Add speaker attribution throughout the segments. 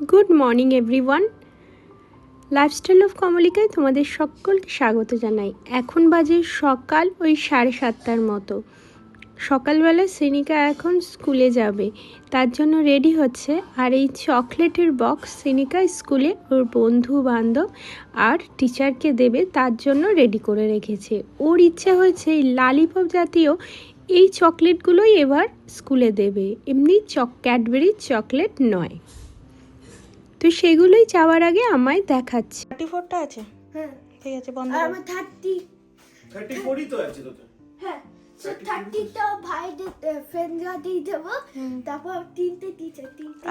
Speaker 1: Good morning everyone lifestyle of কমলিকায় তোমাদের সকলকে স্বাগত জানাই। এখন বাজে সকাল ওই সাড়ে সাতটার মতো। সকালবেলা সিনিকা এখন স্কুলে যাবে। তার জন্য রেডি হচ্ছে। আর এই চকলেটের বক্স সিনিকা স্কুলে ওর বন্ধু, বান্ধব আর টিচারকে দেবে, তার জন্য রেডি করে রেখেছে। ওর ইচ্ছে হয়েছে এই লালিপপ জাতীয় এই চকলেটগুলোই এবার স্কুলে দেবে। এমনি চক ক্যাডবেরি চকলেট নয়। তো সেগুলোই যাওয়ার আগে আমায় দেখাচ্ছে।
Speaker 2: থার্টি ফোরটা আছে?
Speaker 3: হ্যাঁ।
Speaker 2: ঠিক আছে বন্ধ
Speaker 3: আর আমার থার্টি
Speaker 4: থার্টি ফোরই তো আছে তোদের।
Speaker 3: হ্যাঁ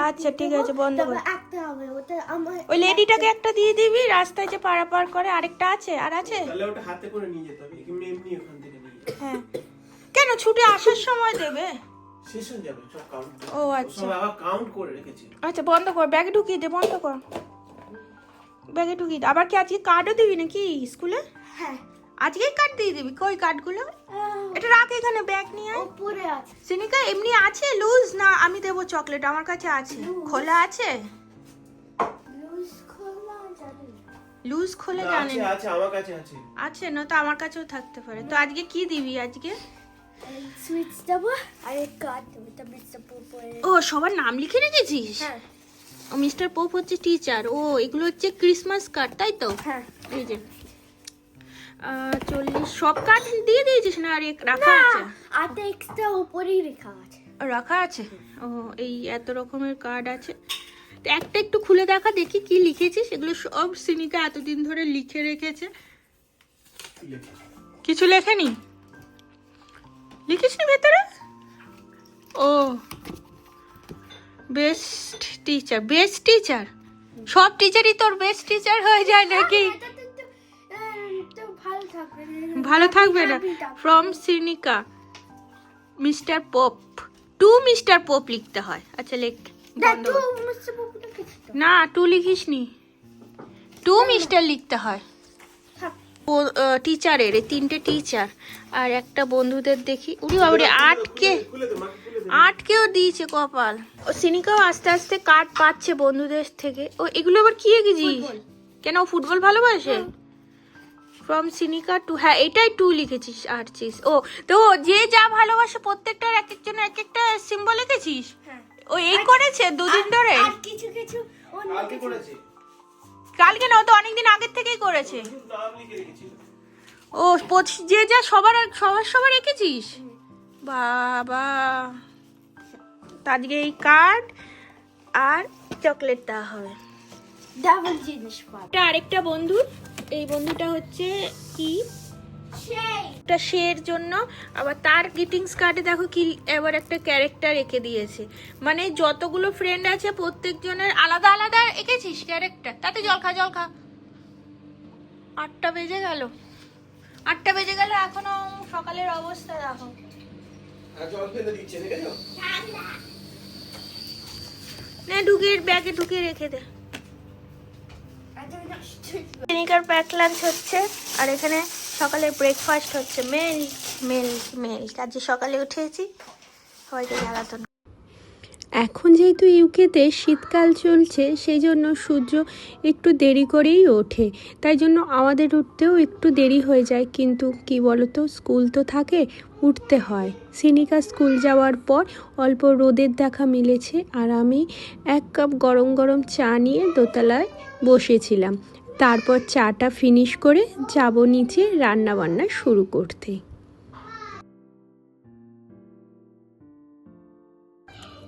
Speaker 2: আচ্ছা, ঠিক আছে, বন্ধ ওই লেডিটাকে একটা দিয়ে দিবি রাস্তায় যে পারাপার করে আরেকটা আছে আর আছে?
Speaker 4: তাহলে ওটা হাতে করে নিয়ে যেতে হবে এমনি এমনি ওখান থেকে নিয়ে যেতে হবে।
Speaker 2: হ্যাঁ। কেন ছুটে আসার সময় দেবে?
Speaker 4: শেষ হয়ে যাবে সব কাউন্ট
Speaker 2: ও আচ্ছা।
Speaker 4: সব কাউন্ট করে রেখেছি।
Speaker 2: আচ্ছা বন্ধ কর ব্যাগে ঢুকিয়ে দে বন্ধ কর। ব্যাগে ঢুকিয়ে দে। আবার কি আজকে কার্ডও দিবি নাকি স্কুলে
Speaker 3: হ্যাঁ।
Speaker 2: আজকেই কার্ড দিয়ে দিবি? কই কার্ডগুলো এটা রাখ এখানে ব্যাগ নিয়ে আয়।
Speaker 3: উপরে আছে।
Speaker 2: সিনিকা এমনি আছে? লুজ না আমি দেবো চকলেট আমার কাছে আছে। খোলা আছে?
Speaker 3: লুজ খোলা জানি
Speaker 4: আছে আমার কাছে আছে।
Speaker 2: আছে না তো আমার কাছেও থাকতে পারে। তো আজকে কি দিবি আজকে?
Speaker 3: এই দেবো? আর কার্ড দেবো? তা মিস্টার পোপরে
Speaker 2: ও সবার নাম লিখে রেখেছিস?
Speaker 3: হ্যাঁ।
Speaker 2: ও মিস্টার পোপ হচ্ছে টিচার। ও এগুলো হচ্ছে ক্রিসমাস কার্ড তাই তো?
Speaker 3: হ্যাঁ।
Speaker 2: এই যে। চল্লিশ। সব কার্ড দিয়ে দিয়েছিস না? আর এক- রাখা আছে।
Speaker 3: আটা এক্সট্রা উপরেই লেখা আছে।
Speaker 2: রাখা আছে? ও এই এত রকমের কার্ড আছে। তো একটা একটু খুলে দেখা দেখি কি লিখেছিস এগুলো সব সিনিকা এতদিন ধরে লিখে রেখেছে? কিছু লেখেনি? লিখিস নি ভেতরে? ও বেস্ট টিচার বেস্ট টিচার সব টিচারই তোর বেস্ট টিচার হয়ে যায় নাকি?
Speaker 3: আহ, একটু ভালো থাকবে
Speaker 2: না from Sinika mister Pope to mister Pope লিখতে হয়। আচ্ছা লেখ না টু লিখিস নি টু মিস্টার লিখতে হয়। টিচারের এই তিনটে টিচার আর একটা বন্ধুদের দেখি। উনি বাবরে আটকে। আটকেও দিয়েছে কপাল। ও সিনিকাও আস্তে আস্তে কার্ড পাচ্ছে বন্ধুদের থেকে। ও এগুলো আবার কি
Speaker 3: ফুটবল।
Speaker 2: কেন ও ফুটবল ভালোবাসে? ফ্রম সিনিকা টু হ্যাঁ এটাই টু লিখেছিস আর্চিস ও তো ও যে যা ভালোবাসে প্রত্যেকটার এক একজন এক একটা সিম্বল এঁকেছিস?
Speaker 3: হ্যাঁ।
Speaker 2: ও এই করেছে দুদিন ধরে?
Speaker 3: আর কিছু কিছু
Speaker 4: করেছে
Speaker 2: কালকে না ও তো অনেকদিন আগের থেকেই করেছে। ও যে যা সবার সবার সবার এঁকেছিস? বাবা। আজকে এই কার্ড আর চকলেট দেওয়া হবে।
Speaker 3: ডাবল জিনিস
Speaker 2: এটা আরেকটা বন্ধু এই বন্ধুটা হচ্ছে কি? একটা শের জন্য। আবার তার গ্রিটিংস কার্ডে দেখো কি এবার একটা ক্যারেক্টার এঁকে দিয়েছে। মানে যতগুলো ফ্রেন্ড আছে প্রত্যেকজনের আলাদা আলাদা এঁকেছিস ক্যারেক্টার তাতে জল খা জল খা। আটটা বেজে গেল। আটটা বেজে গেল এখনও সকালের অবস্থা দেখো। নে ঢুকিয়ে ব্যাগে ঢুকিয়ে রেখে দে। ক্লিনিকার প্যাক লাঞ্চ হচ্ছে আর এখানে সকালে ব্রেকফাস্ট হচ্ছে মিল্ক মিল্ক মিল্ক আজ সকালে উঠেছি, সবাইকে জ্বালাতো না
Speaker 1: এখন যেহেতু ইউকেতে শীতকাল চলছে, সেই জন্য সূর্য একটু দেরি করেই ওঠে। তাই জন্য আমাদের উঠতেও একটু দেরি হয়ে যায়। কিন্তু কি বলতো স্কুল তো থাকে, উঠতে হয়। সিনিকা স্কুল যাওয়ার পর অল্প রোদের দেখা মিলেছে। আর আমি এক কাপ গরম গরম চা নিয়ে দোতলায় বসেছিলাম। তারপর চাটা ফিনিশ করে যাব নিচে রান্না বান্না শুরু করতে।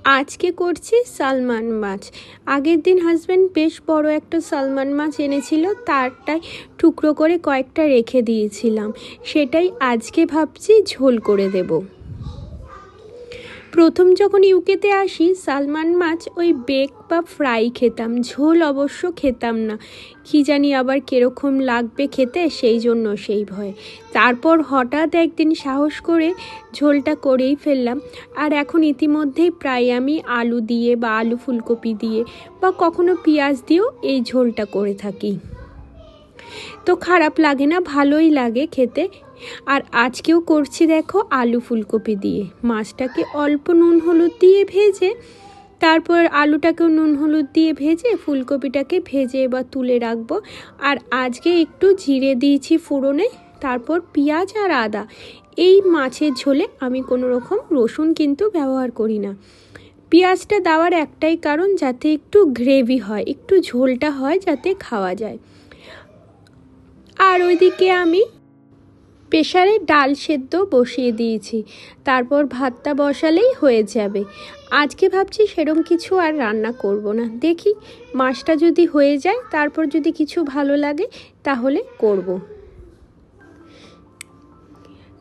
Speaker 1: আজকে করছি সালমান মাছ। আগের দিন হাজব্যান্ড বেশ বড় একটা সালমান মাছ এনেছিল, তারটাই টুকরো করে কয়েকটা রেখে দিয়েছিলাম। সেটাই আজকে ভাবছি ঝোল করে দেব। প্রথম যখন ইউকেতে আসি, সালমান মাছ ওই বেক বা ফ্রাই খেতাম, ঝোল অবশ্য খেতাম না। কি জানি আবার কীরকম লাগবে খেতে, সেই জন্য সেই ভয়ে। তারপর হঠাৎ একদিন সাহস করে ঝোলটা করেই ফেললাম। আর এখন ইতিমধ্যেই প্রায় আমি আলু দিয়ে বা আলু ফুলকপি দিয়ে বা কখনো পেঁয়াজ দিয়েও এই ঝোলটা করে থাকি। তো খারাপ লাগে না, ভালোই লাগে খেতে। আর আজকেও করছি দেখো আলু ফুলকপি দিয়ে। মাছটাকে অল্প নুন হলুদ দিয়ে ভেজে, তারপর আলুটাকেও নুন হলুদ দিয়ে ভেজে, ফুলকপিটাকে ভেজে এবার তুলে রাখব। আর আজকে একটু জিরে দিয়েছি ফোড়নে, তারপর পেঁয়াজ আর আদা। এই মাছের ঝোলে আমি কোনো রকম রসুন কিন্তু ব্যবহার করি না। পেঁয়াজটা দেওয়ার একটাই কারণ, যাতে একটু গ্রেভি হয়, একটু ঝোলটা হয়, যাতে খাওয়া যায়। আর ওইদিকে আমি প্রেশারে ডাল সেদ্ধ বসিয়ে দিয়েছি। তারপর ভাতটা বসালেই হয়ে যাবে। আজকে ভাবছি সেরম কিছু আর রান্না করব না। দেখি মাছটা যদি হয়ে যায়, তারপর যদি কিছু ভালো লাগে, তাহলে করব।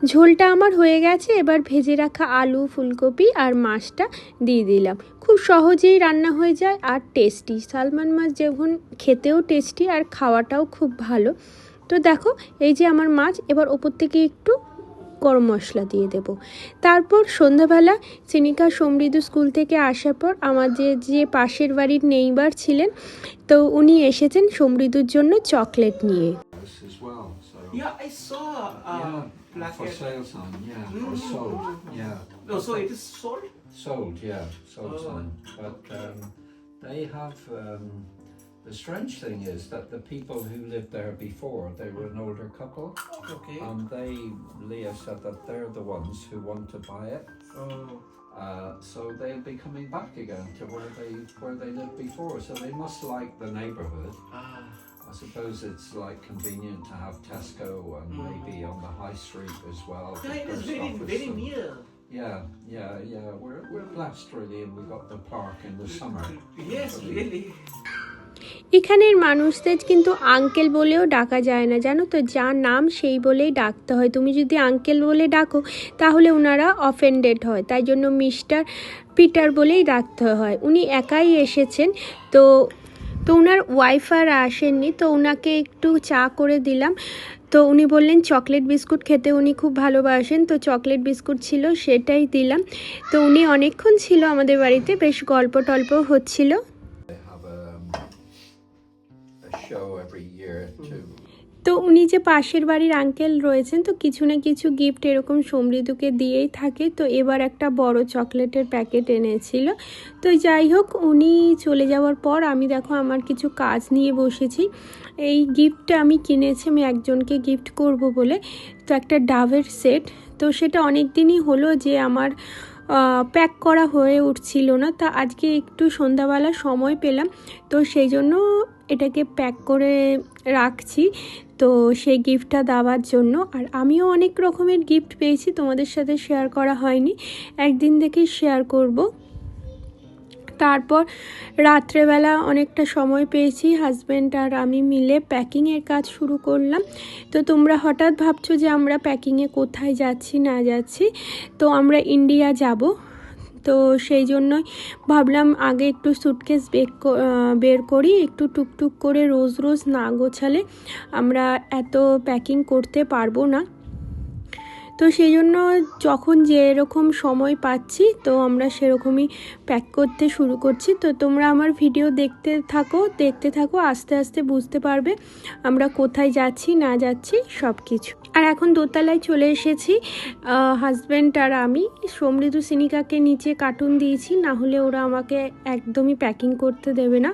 Speaker 1: ঝোলটা আমার হয়ে গেছে, এবার ভেজে রাখা আলু, ফুলকপি আর মাছটা দিয়ে দিলাম। খুব সহজেই রান্না হয়ে যায় আর টেস্টি সালমান মাছ যখন খেতেও টেস্টি আর খাওয়াটাও খুব ভালো। তো দেখো এই যে আমার মাছ এবার ওপর থেকে একটু গরম মশলা দিয়ে দেব। তারপর সন্ধ্যাবেলা সিনিকা সমৃদ্ধ স্কুল থেকে আসার পর আমার যে যে পাশের বাড়ির নেইবার ছিলেন তো উনি এসেছেন সমৃদ্ধর জন্য চকলেট নিয়ে।
Speaker 4: Yeah,
Speaker 5: sold,
Speaker 4: sold.
Speaker 5: But um, they have. Um, the strange thing is that the people who lived there before, they were an older couple,
Speaker 4: Okay.
Speaker 5: and they, Leah said that they're the ones who want to buy it.
Speaker 4: oh.
Speaker 5: Uh, so they'll be coming back again to where they where they lived before. So they must like the neighbourhood.
Speaker 4: Ah.
Speaker 5: I suppose it's like convenient to have Tesco and
Speaker 4: Mm.
Speaker 5: maybe on the high street as well.
Speaker 4: Yeah, it is very very
Speaker 5: and-
Speaker 4: near.
Speaker 5: Yeah, yeah, yeah. We're we're blessed really, and we got the park in the summer.
Speaker 4: Yes, really.
Speaker 1: এখানের মানুষদের কিন্তু uncle বলেও ডাকা যায় না, জানো তো? যা নাম সেই বলেই ডাকতে হয়। তুমি যদি আঙ্কেল বলে ডাকো, তাহলে ওনারা অফেন্ডেড হয়। তাই জন্য মিস্টার পিটার বলেই ডাকতে হয়। উনি একাই এসেছেন, তো তো ওনার ওয়াইফ আর আসেননি, তো ওনাকে একটু চা করে দিলাম। তো উনি বললেন, চকলেট বিস্কুট খেতে উনি খুব ভালোবাসেন। তো চকলেট বিস্কুট ছিল, সেটাই দিলাম। তো উনি অনেকক্ষণ ছিল আমাদের বাড়িতে, বেশ গল্প টল্প হচ্ছিল। তো উনি যে পাশের বাড়ির আঙ্কেল রয়েছেন তো কিছু না কিছু গিফট এরকম সমৃদ্ধকে দিয়েই থাকে। তো এবার একটা বড় চকলেটের প্যাকেট এনেছিল। তো যাই হোক উনি চলে যাওয়ার পর আমি দেখো আমার কিছু কাজ নিয়ে বসেছি। এই গিফটটা আমি কিনেছি আমি একজনকে গিফট করব বলে। তো একটা ডাভের সেট তো সেটা অনেক দিনই হলো যে আমার প্যাক করা হয়ে উঠছিল না। তা আজকে একটু সন্ধ্যাবেলা সময় পেলাম। তো সেই জন্য এটাকে প্যাক করে রাখছি। তো সেই গিফটটা দেওয়ার জন্য। আর আমিও অনেক রকমের গিফট পেয়েছি, তোমাদের সাথে শেয়ার করা হয়নি। একদিন দেখে শেয়ার করব। তারপর রাত্রেবেলা অনেকটা সময় পেয়েছি হাজব্যান্ড আর আমি মিলে প্যাকিংয়ের কাজ শুরু করলাম। তো তোমরা হঠাৎ ভাবছ যে আমরা প্যাকিংয়ে কোথায় যাচ্ছি, না যাচ্ছি? তো আমরা ইন্ডিয়া যাব। তো সেই জন্যই ভাবলাম আগে একটু সুটকেস বের করি, একটু টুকটুক করে রোজ রোজ না গোছালে আমরা এত প্যাকিং করতে পারব না। তো সেই জন্য যখন যেরকম সময় পাচ্ছি, তো আমরা সেরকমই প্যাক করতে শুরু করছি। তো তোমরা আমার ভিডিও দেখতে থাকো দেখতে থাকো, আস্তে আস্তে বুঝতে পারবে আমরা কোথায় যাচ্ছি, না যাচ্ছি সব কিছু আর এখন দোতলায় চলে এসেছি। হাজব্যান্ড আর আমি। সমৃদ্ধ সিনিকাকে নিচে কার্টুন দিয়েছি, না হলে ওরা আমাকে একদমই প্যাকিং করতে দেবে না।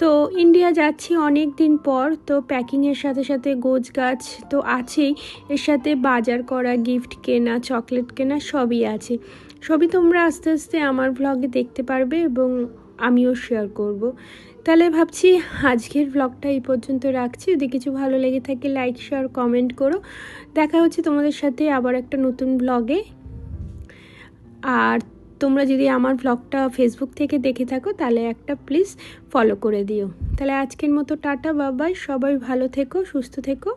Speaker 1: তো ইন্ডিয়া যাচ্ছি অনেক দিন পর, তো প্যাকিংয়ের সাথে সাথে গোছ গাছ তো আছেই। এর সাথে বাজার করা গিফট কেনা চকলেট কেনা সবই আছে। সবই তোমরা আস্তে আস্তে আমার ব্লগে দেখতে পারবে এবং আমিও শেয়ার করব। তাহলে ভাবছি আজকের ব্লগটা এই পর্যন্ত রাখছি। যদি কিছু ভালো লেগে থাকে লাইক শেয়ার কমেন্ট করো। দেখা হচ্ছে তোমাদের সাথে আবার একটা নতুন ব্লগে আর তোমরা যদি আমার ব্লগটা ফেসবুক থেকে দেখে থাকো, তাহলে একটা প্লিজ ফলো করে দিও। তাহলে আজকের মতো টাটা বাবাই সবাই ভালো থেকো, সুস্থ থেকো।